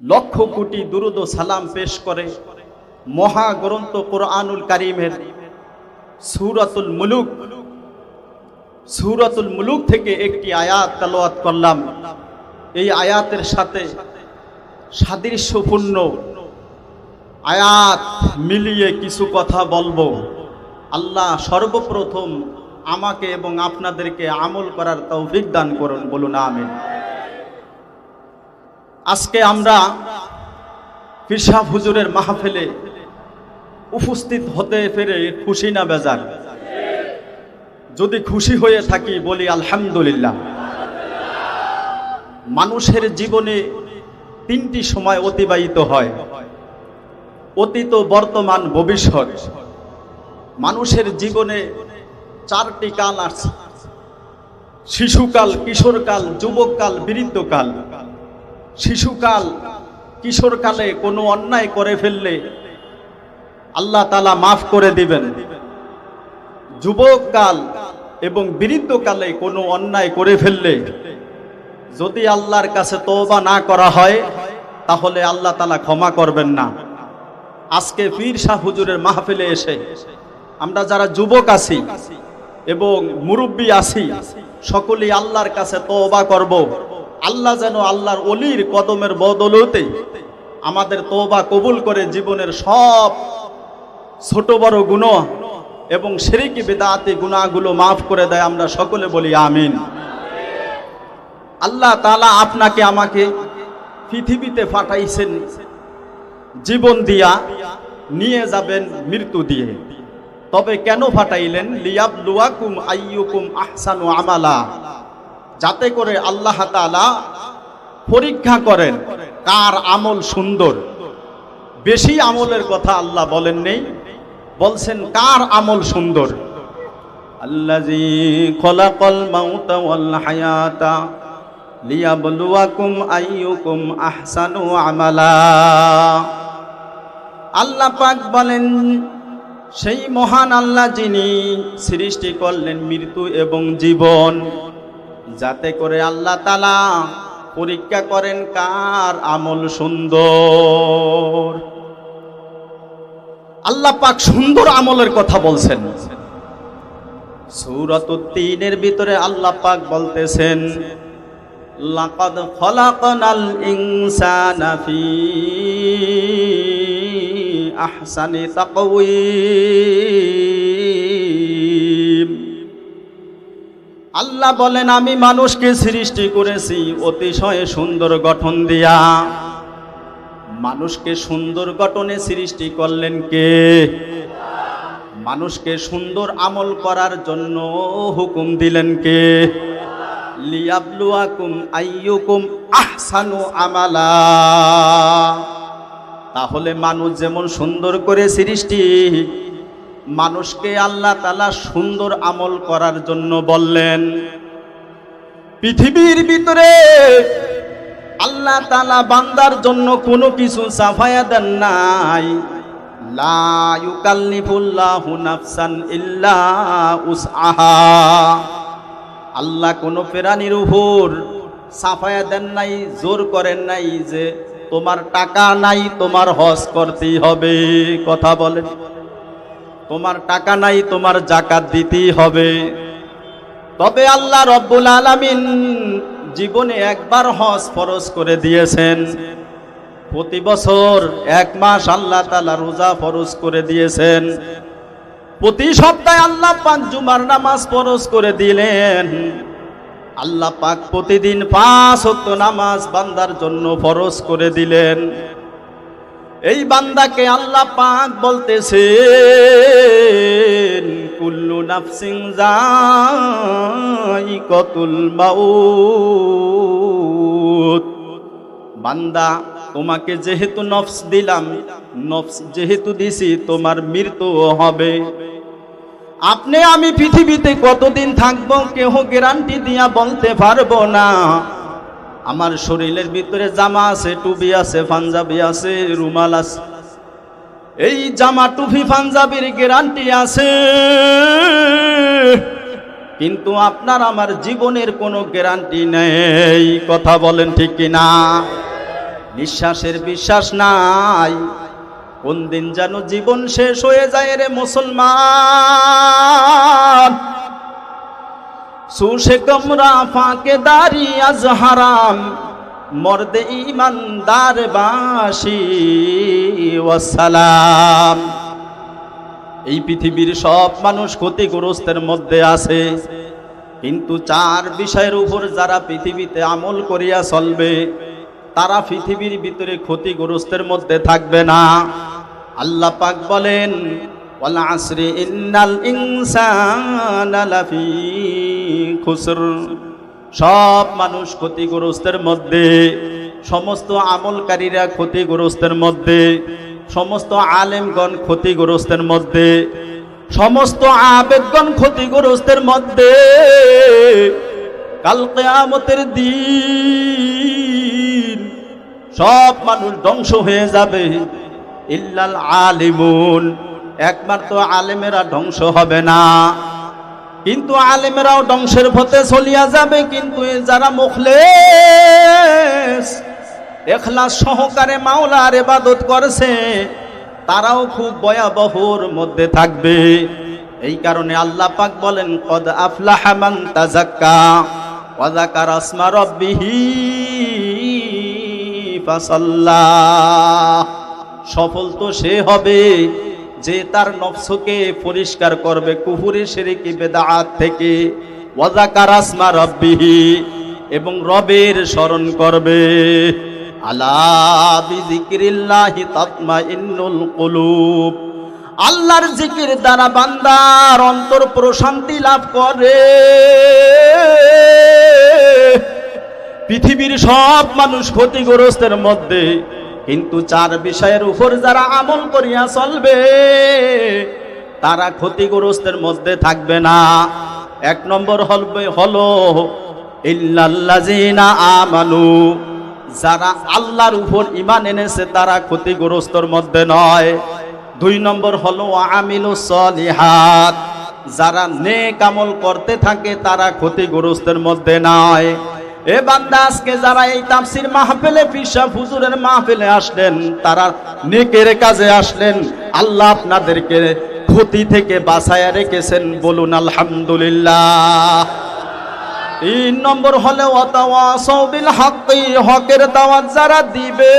লক্ষ কোটি দুরুদ সালাম পেশ করে মহাগ্রন্থ কোরআনুল কারিমের সুরাতুল মুলুক। সুরাতুল মুলুক থেকে একটি আয়াত তালোয়াত করলাম। এই আয়াতের সাথে সাদৃশ্যপূর্ণ আয়াত মিলিয়ে কিছু কথা বলব। আল্লাহ সর্বপ্রথম আমাকে এবং আপনাদেরকে আমল করার তৌফিক দান করুন, বলুন, আমিন। আজকে আমরা পিসাব হুজুরের মাহফিলে উপস্থিত হতে পেরে খুশি না বেজার? যদি খুশি হয়ে থাকি, বলি আলহামদুলিল্লাহ। মানুষের জীবনে তিনটি সময় অতিবাহিত হয়। অতীত, বর্তমান, ভবিষ্যৎ। মানুষের জীবনে চারটি কাল আছে। শিশুকাল, কিশোরকাল, যুবককাল, বৃদ্ধকাল। শিশুকাল কিশোরকালে কোনো অন্যায় করে ফেললে আল্লাহ তালা মাফ করে দিবেন। যুবককাল এবং বৃদ্ধকালে কোনো অন্যায় করে ফেললে যদি আল্লাহর কাছে তওবা না করা হয়, তাহলে আল্লাহ তালা ক্ষমা করবেন না। আজকে পীর শাহ হুজুরের মাহফিলে এসে আমরা যারা যুবক আছি এবং মুরব্বী আছি, সকলেই আল্লাহর কাছে তওবা করব। আল্লাহ যেন আল্লাহর অলির কদমের বদলতে আমাদের তোবা কবুল করে জীবনের সব ছোট বড় গুণ এবং সেরিকি বেদাতি গুণাগুলো মাফ করে দেয়, আমরা সকলে বলি আমিন। আল্লাহ তালা আপনাকে, আমাকে পৃথিবীতে পাঠাইছেন জীবন দিয়া, নিয়ে যাবেন মৃত্যু দিয়ে। তবে কেন ফাটাইলেন লিয়াব লুয়াকুম আইয়ুকুম আহসানু আমালা। যাতে করে আল্লাহ তাআলা পরীক্ষা করেন কার আমল সুন্দর। বেশি আমলের কথা আল্লাহ বলেন নেই, বলছেন কার আমল সুন্দর। আমালা। আল্লাহ পাক বলেন, সেই মহান আল্লাহ যিনি সৃষ্টি করলেন মৃত্যু এবং জীবন যাতে করে আল্লাহ তালা পরীক্ষা করেন কার আমল সুন্দর। আল্লাহ পাক সুন্দর আমলের কথা বলছেন। সূরাত তিনের ভিতরে আল্লাহ পাক বলতেছেন আহসানি তাকওয়িম। আল্লাহ বলেন, আমি মানুষকে সৃষ্টি করেছি অতিশয় সুন্দর গঠন দিয়া। মানুষকে সুন্দর গঠনে সৃষ্টি করলেন কে? মানুষকে সুন্দর আমল করার জন্য হুকুম দিলেন কে? লিয়াবলুয়াকুম আমালা। তাহলে মানুষ যেমন সুন্দর করে সৃষ্টি মানুষকে আল্লাহ তালা সুন্দর আমল করার জন্য বললেন, পৃথিবীর ভিতরে আল্লাহ তালা বান্দার জন্য কোনো কিছু সাফায়া দেন নাই। আল্লাহ কোনো প্রাণীর উপর সাফায়া দেন নাই, জোর করেন নাই যে তোমার টাকা নাই, তোমার হজ করতেই হবে, কথা বলেন। তোমার টাকা নাই, তোমার জাকাত দিতেই হবে। তবে আল্লাহ রব্বুল আলামিন জীবনে একবার হজ ফরজ করে দিয়েছেন। প্রতি বছর এক মাস আল্লাহ তালা রোজা ফরজ করে দিয়েছেন। প্রতি সপ্তাহে আল্লাহ পাক জুমার নামাজ ফরজ করে দিলেন। আল্লাহ পাক প্রতিদিন পাঁচ ওয়াক্ত নামাজ বান্দার জন্য ফরজ করে দিলেন। এই বান্দাকে আল্লাহ পাক বলতেছে কুল্লু নাফসিং যাই কতুল মাউত। বান্দা, তোমাকে যেহেতু নফস দিলাম, নফস যেহেতু দিছি, তোমার মৃত্যু হবে। আপনি আমি পৃথিবীতে কতদিন থাকব, কেহ গ্যারান্টি দিয়া বলতে পারব না। আমার শরীরের ভিতরে জামা আছে, টুপি আছে, পাঞ্জাবি আছে, রুমাল আছে। এই জামা টুফি পাঞ্জাবির গ্যারান্টি আছে। কিন্তু আপনার আমার জীবনের কোনো গ্যারান্টি নেই। কথা বলেন ঠিক কিনা? নিঃশ্বাসের বিশ্বাস নাই। কোন দিন যেন জীবন শেষ হয়ে যায় রে মুসলমান। সুশে কমরা ফাঁকে দারি আজ হারাম। মর্দে ইমানদার বাসি ওয়াসালাম এই পৃথিবীর সব মানুষ ক্ষতিগ্রস্তের মধ্যে আছে। কিন্তু চার বিষয়ের উপর যারা পৃথিবীতে আমল করিয়া চলবে, তারা পৃথিবীর ভিতরে ক্ষতিগ্রস্তের মধ্যে থাকবে না। আল্লাহ পাক বলেন ইন্নাল ইনসানা লাফি খুসর। সব মানুষ ক্ষতিগ্রস্তের মধ্যে, সমস্ত আমলকারীরা ক্ষতিগ্রস্তের মধ্যে, সমস্ত আলেমগণ ক্ষতিগ্রস্তের মধ্যে, সমস্ত আবেগগণ ক্ষতিগ্রস্তের মধ্যে, কাল কেয়ামতের দিন সব মানুষ ধ্বংস হয়ে যাবে। ইল্লাল আলিমুন, একমাত্র আলেমেরা ধ্বংস হবে না। কিন্তু আলেমেরাও ধ্বংসের পথে চলিয়া যাবে, কিন্তু যারা মুখলেস, এখলাস সহকারে মাওলার এবাদত করছে, তারাও খুব ভয়াবহর মধ্যে থাকবে। এই কারণে আল্লাহ পাক বলেন, কদ আফলাহা তাজাক্কা ওয়া যাকারা আসমা রাব্বিহি সফল তো সে হবে। যে তার নফসকে পরিষ্কার করবে কুহুরে শিরকি বেদাত থেকে। ওয়া যাকারা আসমা রাব্বিহি, এবং রবের স্মরণ করবে। আল্লাহর জিকির দ্বারা বান্দার অন্তর প্রশান্তি লাভ করে। পৃথিবীর সব মানুষ ক্ষতিগ্রস্তের মধ্যে কিন্তু চার বিষয়ের উপর যারা আমল করিয়া চলবে, তারা ক্ষতিগ্রস্তের মধ্যে থাকবে না। এক নম্বর হলবে, হলো, ইল্লাল্লাযিনা আমানু, যারা আল্লাহর উপর ইমান এনেছে, তারা ক্ষতিগ্রস্তর মধ্যে নয়। দুই নম্বর হলো আমিলু সলিহাত, যারা নেক আমল করতে থাকে, তারা ক্ষতিগ্রস্তের মধ্যে নয়। এ বান্দা আজকে যারা এই তাফসির মাহফিলে পিসা হুজুরের মাহফিলে আসলেন, তারা নেকের কাজে আসলেন, আল্লাহ আপনাদেরকে ক্ষতি থেকে বাঁচায়া রেখেছেন, বলুন আলহামদুলিল্লাহ। তিন নম্বর হলে অতাওয়াসবিল হাক্কি হকের দাওয়াত যারা দিবে,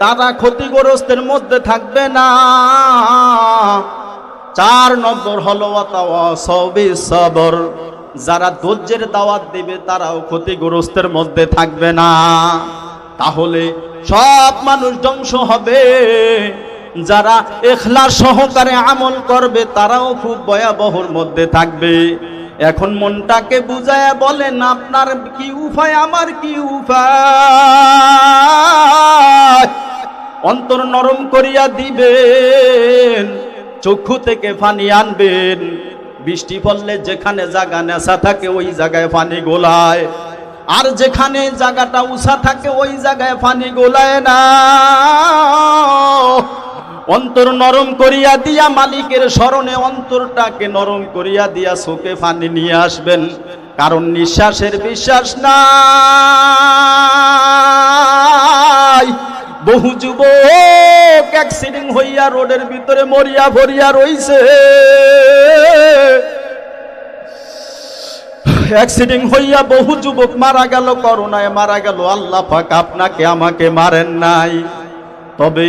তারা ক্ষতিগ্রস্তের মধ্যে থাকবে না। চার নম্বর হলো অতাওয়াসবি সবর যারা ধৈর্যের দাওয়াত দিবে তারাও ক্ষতিগ্রস্তের মধ্যে থাকবে না। তাহলে সব মানুষ ধ্বংস হবে। যারা এখলাস সহকারে আমল করবে তারাও খুব ভয়াবহর মধ্যে থাকবে। এখন মনটাকে বুঝায় বলেন, আপনার কি উপায়, আমার কি উপায়? অন্তর নরম করিয়া দিবেন, চক্ষু থেকে পানি আনবেন। বৃষ্টি পড়লে যেখানে জায়গা নেশা থাকে, ওই জায়গায় পানি গোলায়। আর যেখানে জায়গাটা উষা থাকে, ওই জায়গায় পানি গোলায় না। অন্তর নরম করিয়া দিয়া মালিকের স্মরণে অন্তরটাকে নরম করিয়া দিয়া চোখে পানি নিয়ে আসবেন। কারণ নিঃশ্বাসের বিশ্বাস নাই। বহু যুবক অ্যাক্সিডেন্ট হইয়া রোডের ভিতরে মরিয়া ভরিয়া রইছে। অ্যাক্সিডেন্ট হইয়া বহু যুবক মারা গেল, করোনায় মারা গেল। আল্লাহ পাক আপনাকে আমাকে মারেন নাই। তবে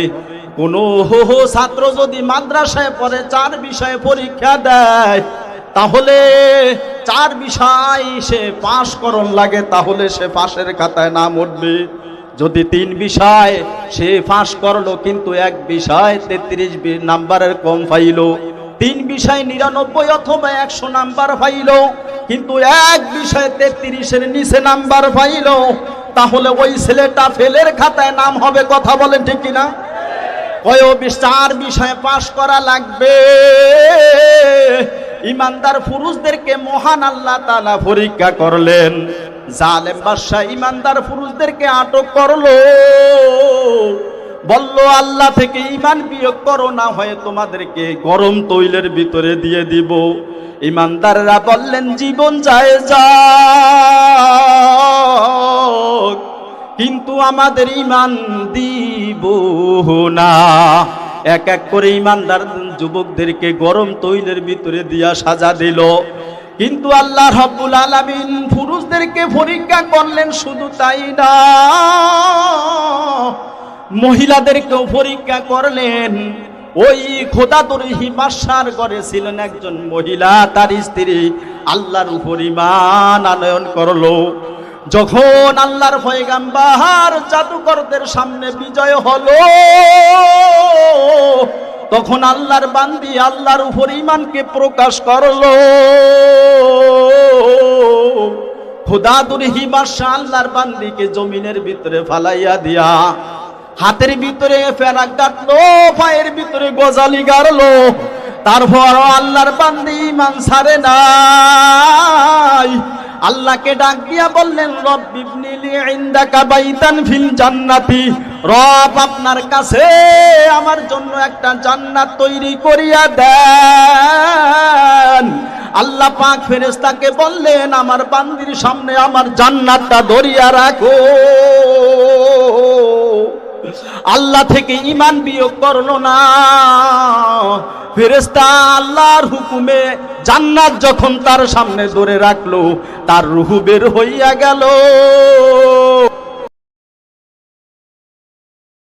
কোন ছাত্র যদি মাদ্রাসায় পড়ে, চার বিষয়ে পরীক্ষা দেয়, তাহলে চার বিষয় সে পাশ করণ লাগে, তাহলে সে পাশের খাতায় নাম উঠবে। যদি তিন বিষয়, সে ফাঁস করল কিন্তু এক বিষয়, তেত্রিশ নাম্বারের কম পাইলো তিন বিষয় নিরানব্বই অথবা একশো নাম্বার পাইল কিন্তু এক বিষয়ে তেত্রিশের নিচে নাম্বার পাইল তাহলে ওই ছেলেটা ফেলের খাতায় নাম হবে কথা বলেন ঠিক কিনা? কয় চার বিষয়ে পাশ করা লাগবে। ইমানদার পুরুষদেরকে মহান আল্লাহ তালা পরীক্ষা করলেন। জালেম বাদশাহ ইমানদার পুরুষদেরকে আটক করল। বলল, আল্লাহ থেকে ইমান বিয়োগ করো না, হয় তোমাদেরকে গরম তৈলের ভিতরে দিয়ে দিব। ইমানদাররা বললেন, জীবন যায় যা কিন্তু আমাদের ইমান দিব না। এক এক করে ইমানদার যুবকদেরকে গরম তৈলের ভিতরে দিয়া সাজা দিল। কিন্তু আল্লাহ রব্বুল আলামিন পুরুষদেরকে পরীক্ষা করলেন শুধু তাই না। মহিলাদেরকেও পরীক্ষা করলেন। ওই খোদাতুর হিমাশার ঘরে ছিলেন একজন মহিলা, তার স্ত্রী। আল্লাহর উপর ইমান আনয়ন করল। যখন আল্লাহর পয়গাম্বার জাদুকরদের সামনে বিজয় হলো তখন আল্লাহর বান্দি আল্লাহর উপর ইমানকে প্রকাশ করল। খুদাদুর হিমাশা আল্লাহর বান্দিকে জমিনের ভিতরে ফালাইয়া দিয়া হাতের ভিতরে ফেরাক কাটলো পায়ের ভিতরে গজালি গাড়লো। তারপর আল্লাহর বান্দি ইমান ছাড়ে নাই। আল্লাহকে ডাক দিয়া বললেন ফিল জান্নাতি। রব আপনার কাছে আমার জন্য একটা জান্নাত তৈরি করিয়া দেন। আল্লাহ পাক ফেরেস্তাকে বললেন, আমার বান্দির সামনে আমার জান্নাতটা ধরিয়া রাখো। আল্লাহ থেকে ইমান বিয়োগ করল না। ফেরেস্তা আল্লাহর হুকুমে জান্নাত যখন তার সামনে ধরে রাখল, তার রুহু বের হইয়া গেল।